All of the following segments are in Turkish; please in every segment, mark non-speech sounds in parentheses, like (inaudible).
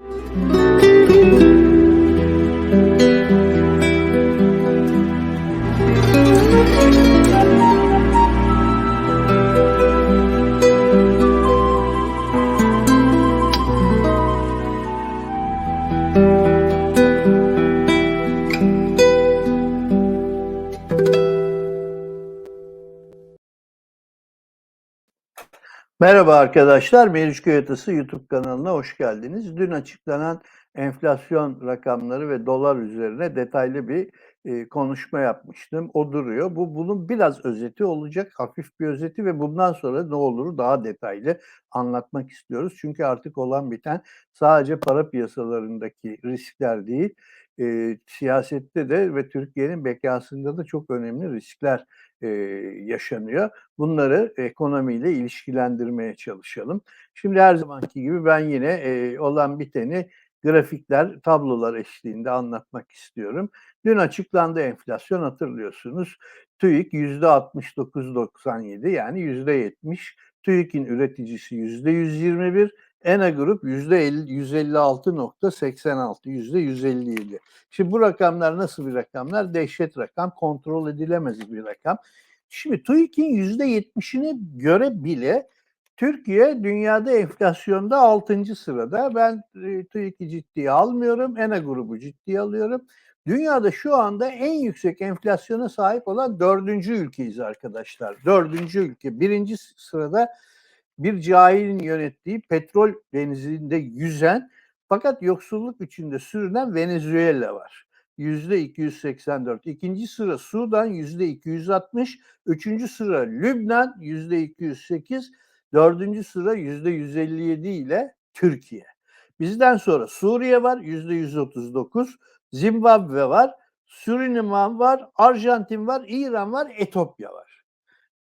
Música Merhaba arkadaşlar, Meriç Köy Atası YouTube kanalına hoş geldiniz. Dün açıklanan enflasyon rakamları ve dolar üzerine detaylı bir e, konuşma yapmıştım. O duruyor. Bu bunun biraz özeti olacak, hafif bir özeti ve bundan sonra ne olur daha detaylı anlatmak istiyoruz. Çünkü artık olan biten sadece para piyasalarındaki riskler değil, e, siyasette de ve Türkiye'nin bekasında da çok önemli riskler e, yaşanıyor. Bunları ekonomiyle ilişkilendirmeye çalışalım. Şimdi her zamanki gibi ben yine e, olan biteni grafikler, tablolar eşliğinde anlatmak istiyorum. Dün açıklandı enflasyon hatırlıyorsunuz. TÜİK %69.97 yani %70. TÜİK'in üreticisi %121, ENA Grup %156.86, %157. Şimdi bu rakamlar nasıl bir rakamlar? Dehşet rakam, kontrol edilemez bir rakam. Şimdi TÜİK'in %70'ine göre bile Türkiye dünyada enflasyonda 6. sırada. Ben e, TÜİK'i ciddiye almıyorum. ENA grubu ciddiye alıyorum. Dünyada şu anda en yüksek enflasyona sahip olan dördüncü ülkeyiz arkadaşlar. Dördüncü ülke. Birinci sırada bir cahilin yönettiği petrol denizinde yüzen fakat yoksulluk içinde sürünen Venezuela var. Yüzde 284. İkinci sıra Sudan yüzde 260. Üçüncü sıra Lübnan yüzde 208. Dördüncü sıra yüzde 157 ile Türkiye. Bizden sonra Suriye var yüzde 139. Zimbabwe var. Suriname var. Arjantin var. İran var. Etopya var.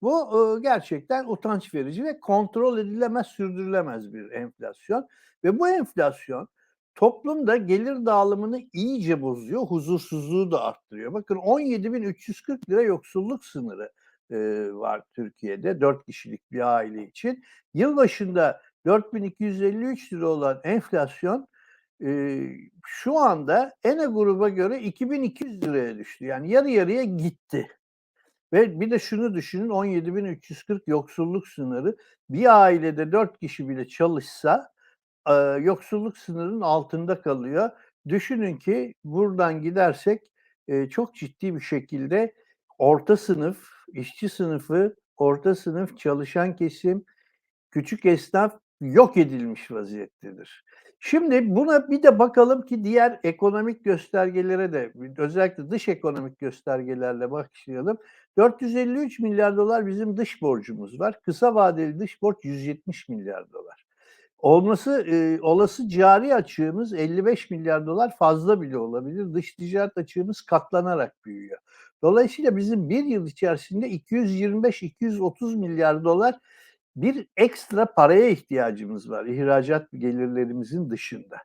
Bu e, gerçekten utanç verici ve kontrol edilemez, sürdürülemez bir enflasyon. Ve bu enflasyon toplumda gelir dağılımını iyice bozuyor, huzursuzluğu da arttırıyor. Bakın 17.340 lira yoksulluk sınırı e, var Türkiye'de 4 kişilik bir aile için. Yılbaşında 4253 lira olan enflasyon e, şu anda ENA gruba göre 2200 liraya düştü. Yani yarı yarıya gitti. Ve bir de şunu düşünün 17.340 yoksulluk sınırı bir ailede 4 kişi bile çalışsa e, yoksulluk sınırının altında kalıyor. Düşünün ki buradan gidersek e, çok ciddi bir şekilde orta sınıf, işçi sınıfı, orta sınıf, çalışan kesim, küçük esnaf yok edilmiş vaziyettedir. Şimdi buna bir de bakalım ki diğer ekonomik göstergelere de özellikle dış ekonomik göstergelerle başlayalım. 453 milyar dolar bizim dış borcumuz var. Kısa vadeli dış borç 170 milyar dolar. Olması e, olası cari açığımız 55 milyar dolar fazla bile olabilir. Dış ticaret açığımız katlanarak büyüyor. Dolayısıyla bizim bir yıl içerisinde 225-230 milyar dolar bir ekstra paraya ihtiyacımız var ihracat gelirlerimizin dışında.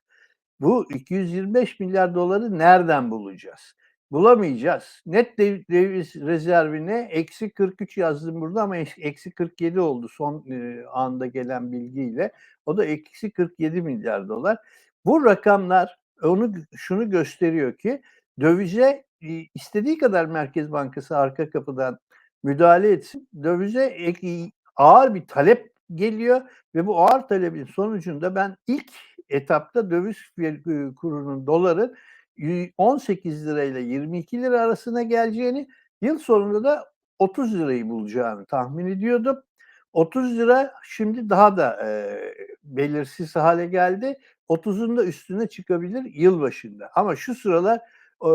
Bu 225 milyar doları nereden bulacağız? Bulamayacağız. Net döviz rezervine eksi 43 yazdım burada ama eksi 47 oldu son e, anda gelen bilgiyle. O da eksi 47 milyar dolar. Bu rakamlar onu şunu gösteriyor ki dövize e, istediği kadar Merkez Bankası arka kapıdan müdahale etsin. Dövize ağır bir talep geliyor ve bu ağır talebin sonucunda ben ilk etapta döviz kurunun doların 18 lirayla 22 lira arasına geleceğini, yıl sonunda da 30 lirayı bulacağını tahmin ediyordum. 30 lira şimdi daha da e, belirsiz hale geldi. 30'un da üstüne çıkabilir yıl başında. Ama şu sıralar e,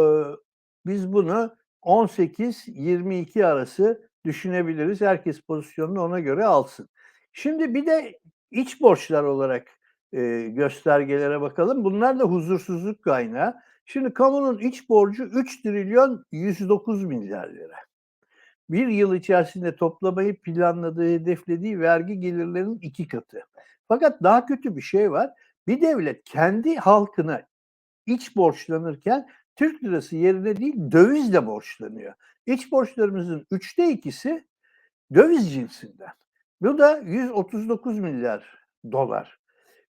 biz bunu 18-22 arası düşünebiliriz. Herkes pozisyonunu ona göre alsın. Şimdi bir de iç borçlar olarak e, göstergelere bakalım. Bunlar da huzursuzluk kaynağı. Şimdi kamunun iç borcu 3 trilyon 109 milyar lira. Bir yıl içerisinde toplamayı planladığı, hedeflediği vergi gelirlerinin iki katı. Fakat daha kötü bir şey var. Bir devlet kendi halkına iç borçlanırken Türk lirası yerine değil dövizle borçlanıyor. İç borçlarımızın üçte ikisi döviz cinsinden. Bu da 139 milyar dolar.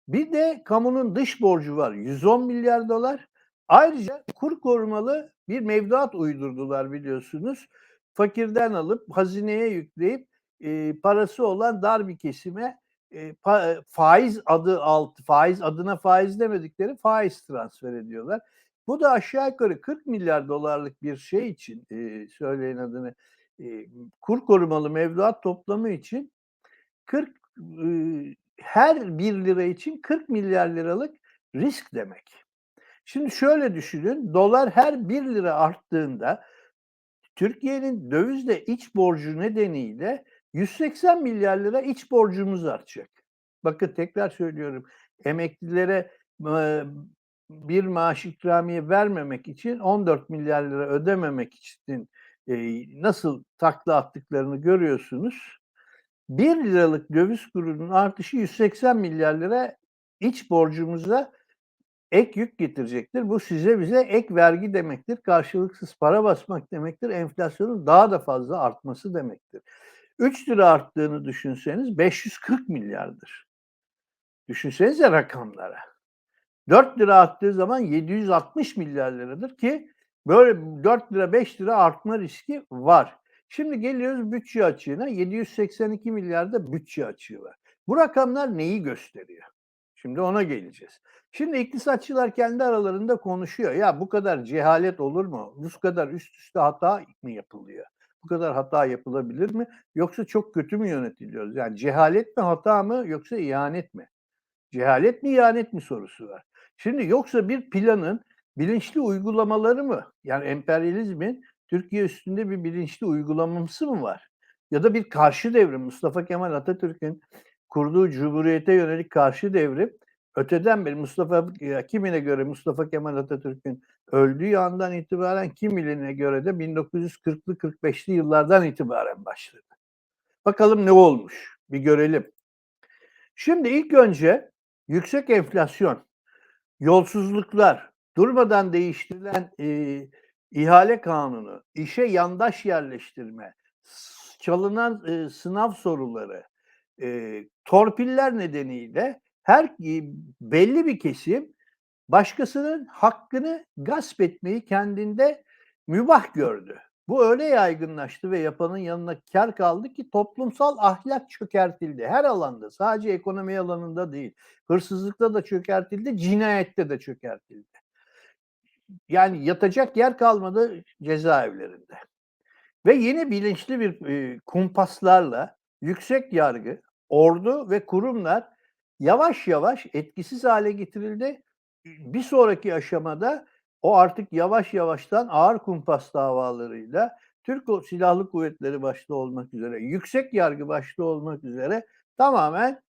Bir de kamunun dış borcu var 110 milyar dolar. Ayrıca kur korumalı bir mevduat uydurdular biliyorsunuz. Fakirden alıp hazineye yükleyip e, parası olan dar bir kesime e, pa, faiz adı alt faiz adına faiz demedikleri faiz transfer ediyorlar. Bu da aşağı yukarı 40 milyar dolarlık bir şey için e, söyleyin adını e, kur korumalı mevduat toplamı için 40 e, her 1 lira için 40 milyar liralık risk demek. Şimdi şöyle düşünün, dolar her 1 lira arttığında Türkiye'nin dövizle iç borcu nedeniyle 180 milyar lira iç borcumuz artacak. Bakın tekrar söylüyorum, emeklilere e, bir maaş ikramiye vermemek için 14 milyar lira ödememek için e, nasıl takla attıklarını görüyorsunuz. 1 liralık döviz kurunun artışı 180 milyar lira iç borcumuza ek yük getirecektir. Bu size bize ek vergi demektir. Karşılıksız para basmak demektir. Enflasyonun daha da fazla artması demektir. 3 lira arttığını düşünseniz 540 milyardır. Düşünsenize rakamlara. 4 lira arttığı zaman 760 milyar liradır ki böyle 4 lira 5 lira artma riski var. Şimdi geliyoruz bütçe açığına. 782 milyarda bütçe açığı var. Bu rakamlar neyi gösteriyor? Şimdi ona geleceğiz. Şimdi iktisatçılar kendi aralarında konuşuyor. Ya bu kadar cehalet olur mu? Bu kadar üst üste hata mı yapılıyor? Bu kadar hata yapılabilir mi? Yoksa çok kötü mü yönetiliyoruz? Yani cehalet mi hata mı yoksa ihanet mi? Cehalet mi ihanet mi sorusu var. Şimdi yoksa bir planın bilinçli uygulamaları mı? Yani emperyalizmin Türkiye üstünde bir bilinçli uygulaması mı var? Ya da bir karşı devrim Mustafa Kemal Atatürk'ün kurduğu cumhuriyete yönelik karşı devrim öteden beri Mustafa kimine göre Mustafa Kemal Atatürk'ün öldüğü andan itibaren kimiline göre de 1940'lı 45'li yıllardan itibaren başladı. Bakalım ne olmuş? Bir görelim. Şimdi ilk önce yüksek enflasyon, yolsuzluklar, durmadan değiştirilen e, ihale kanunu, işe yandaş yerleştirme, çalınan e, sınav soruları, e, torpiller nedeniyle her belli bir kesim başkasının hakkını gasp etmeyi kendinde mübah gördü. Bu öyle yaygınlaştı ve yapanın yanına kar kaldı ki toplumsal ahlak çökertildi. Her alanda sadece ekonomi alanında değil. Hırsızlıkta da çökertildi, cinayette de çökertildi. Yani yatacak yer kalmadı cezaevlerinde. Ve yeni bilinçli bir e, kumpaslarla yüksek yargı, ordu ve kurumlar yavaş yavaş etkisiz hale getirildi. Bir sonraki aşamada o artık yavaş yavaştan ağır kumpas davalarıyla Türk Silahlı Kuvvetleri başta olmak üzere, yüksek yargı başta olmak üzere tamamen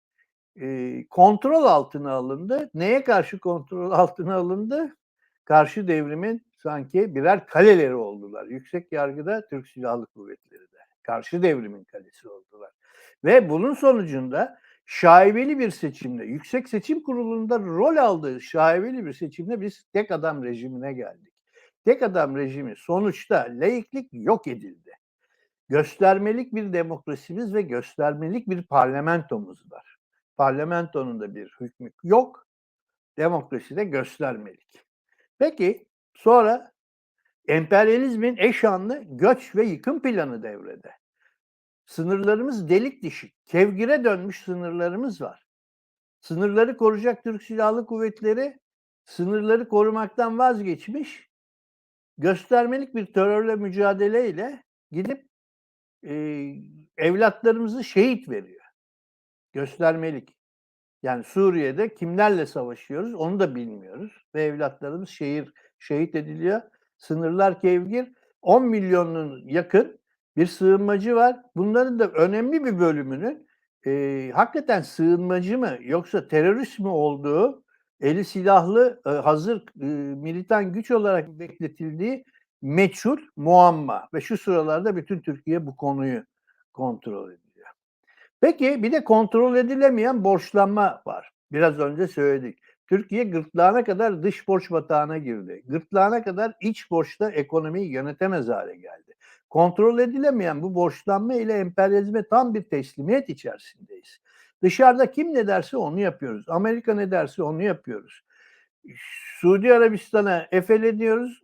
e, kontrol altına alındı. Neye karşı kontrol (laughs) altına alındı? Karşı devrimin sanki birer kaleleri oldular. Yüksek yargıda Türk Silahlı Kuvvetleri de. Karşı devrimin kalesi oldular. Ve bunun sonucunda şaibeli bir seçimde, Yüksek Seçim Kurulu'nda rol aldığı şaibeli bir seçimde biz tek adam rejimine geldik. Tek adam rejimi sonuçta laiklik yok edildi. Göstermelik bir demokrasimiz ve göstermelik bir parlamentomuz var. Parlamentonun da bir hükmü yok. Demokrasi de göstermelik. Peki sonra emperyalizmin eşanlı göç ve yıkım planı devrede. Sınırlarımız delik dişik. Kevgire dönmüş sınırlarımız var. Sınırları koruyacak Türk Silahlı Kuvvetleri sınırları korumaktan vazgeçmiş. Göstermelik bir terörle mücadeleyle gidip e, evlatlarımızı şehit veriyor. Göstermelik. Yani Suriye'de kimlerle savaşıyoruz onu da bilmiyoruz. Ve evlatlarımız şehir şehit ediliyor. Sınırlar kevgir. 10 milyonun yakın bir sığınmacı var. Bunların da önemli bir bölümünün e, hakikaten sığınmacı mı yoksa terörist mi olduğu eli silahlı e, hazır e, militan güç olarak bekletildiği meçhul muamma ve şu sıralarda bütün Türkiye bu konuyu kontrol ediyor. Peki bir de kontrol edilemeyen borçlanma var. Biraz önce söyledik. Türkiye gırtlağına kadar dış borç batağına girdi. Gırtlağına kadar iç borçta ekonomiyi yönetemez hale geldi. Kontrol edilemeyen bu borçlanma ile emperyalizme tam bir teslimiyet içerisindeyiz. Dışarıda kim ne derse onu yapıyoruz. Amerika ne derse onu yapıyoruz. Suudi Arabistan'a efeleniyoruz.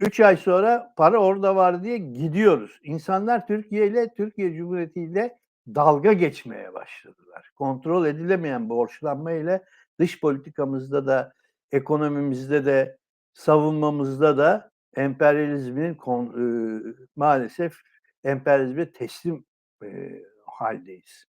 Üç ay sonra para orada var diye gidiyoruz. İnsanlar Türkiye ile Türkiye Cumhuriyeti ile dalga geçmeye başladılar. Kontrol edilemeyen borçlanma ile dış politikamızda da ekonomimizde de savunmamızda da emperyalizmin kon, e, maalesef emperyalizme teslim e, haldeyiz.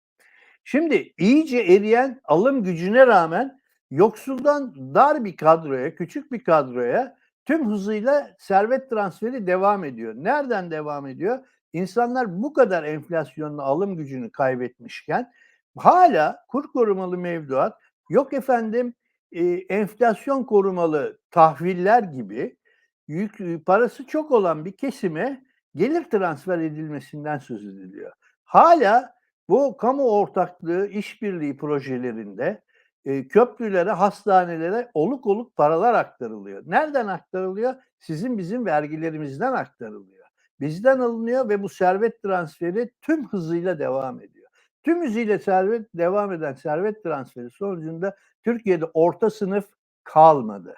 Şimdi iyice eriyen alım gücüne rağmen yoksuldan dar bir kadroya, küçük bir kadroya tüm hızıyla servet transferi devam ediyor. Nereden devam ediyor? İnsanlar bu kadar enflasyonla alım gücünü kaybetmişken hala kur korumalı mevduat, yok efendim e, enflasyon korumalı tahviller gibi yük, parası çok olan bir kesime gelir transfer edilmesinden söz ediliyor. Hala bu kamu ortaklığı işbirliği projelerinde e, köprülere, hastanelere oluk oluk paralar aktarılıyor. Nereden aktarılıyor? Sizin bizim vergilerimizden aktarılıyor. Bizden alınıyor ve bu servet transferi tüm hızıyla devam ediyor. Tüm hızıyla servet devam eden servet transferi sonucunda Türkiye'de orta sınıf kalmadı.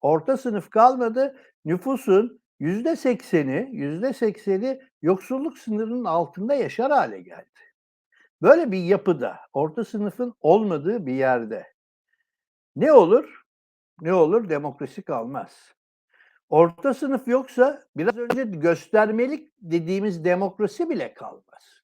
Orta sınıf kalmadı. Nüfusun yüzde sekseni, yüzde sekseni yoksulluk sınırının altında yaşar hale geldi. Böyle bir yapıda, orta sınıfın olmadığı bir yerde ne olur? Ne olur? Demokrasi kalmaz. Orta sınıf yoksa biraz önce göstermelik dediğimiz demokrasi bile kalmaz.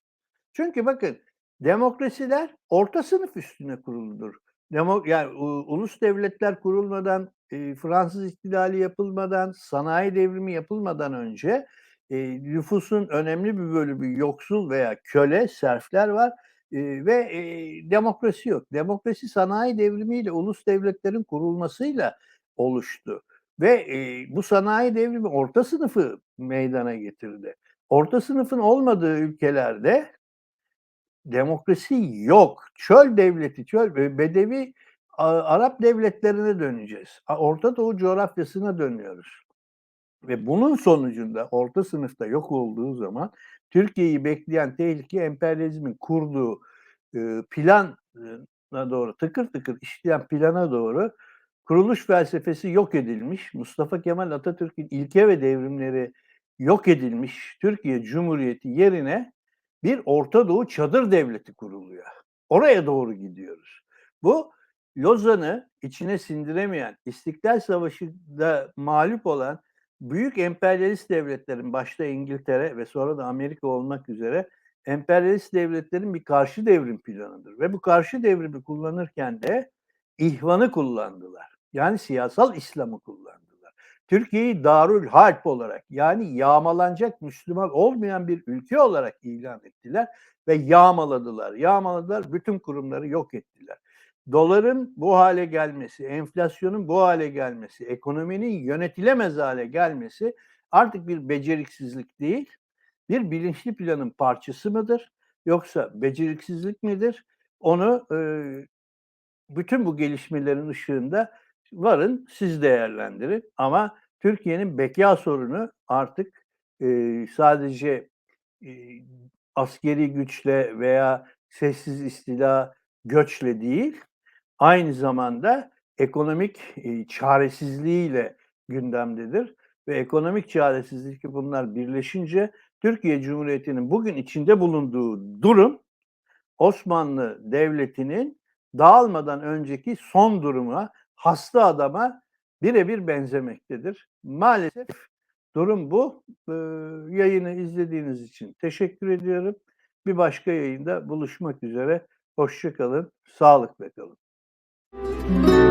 Çünkü bakın demokrasiler orta sınıf üstüne kuruludur. Demo, yani ulus devletler kurulmadan, e, Fransız ihtilali yapılmadan, sanayi devrimi yapılmadan önce e, nüfusun önemli bir bölümü yoksul veya köle, serfler var e, ve e, demokrasi yok. Demokrasi sanayi devrimiyle ulus devletlerin kurulmasıyla oluştu. Ve e, bu sanayi devrimi orta sınıfı meydana getirdi. Orta sınıfın olmadığı ülkelerde demokrasi yok. Çöl devleti, çöl bedevi Arap devletlerine döneceğiz. Orta Doğu coğrafyasına dönüyoruz. Ve bunun sonucunda orta sınıfta yok olduğu zaman Türkiye'yi bekleyen tehlike emperyalizmin kurduğu e, plana doğru tıkır tıkır işleyen plana doğru kuruluş felsefesi yok edilmiş. Mustafa Kemal Atatürk'ün ilke ve devrimleri yok edilmiş. Türkiye Cumhuriyeti yerine bir Orta Doğu çadır devleti kuruluyor. Oraya doğru gidiyoruz. Bu Lozan'ı içine sindiremeyen, İstiklal Savaşı'da mağlup olan büyük emperyalist devletlerin başta İngiltere ve sonra da Amerika olmak üzere emperyalist devletlerin bir karşı devrim planıdır. Ve bu karşı devrimi kullanırken de ihvanı kullandılar. Yani siyasal İslam'ı kullandılar. Türkiye'yi Darül Harp olarak yani yağmalanacak Müslüman olmayan bir ülke olarak ilan ettiler ve yağmaladılar. Yağmaladılar, bütün kurumları yok ettiler doların bu hale gelmesi, enflasyonun bu hale gelmesi, ekonominin yönetilemez hale gelmesi artık bir beceriksizlik değil, bir bilinçli planın parçası mıdır? Yoksa beceriksizlik midir? Onu e, bütün bu gelişmelerin ışığında varın siz değerlendirin. Ama Türkiye'nin beka sorunu artık e, sadece e, askeri güçle veya sessiz istila göçle değil, aynı zamanda ekonomik e, çaresizliğiyle gündemdedir ve ekonomik çaresizlik bunlar birleşince Türkiye Cumhuriyeti'nin bugün içinde bulunduğu durum Osmanlı Devleti'nin dağılmadan önceki son duruma, hasta adama birebir benzemektedir. Maalesef durum bu. Ee, yayını izlediğiniz için teşekkür ediyorum. Bir başka yayında buluşmak üzere. Hoşçakalın, sağlıkla kalın. You.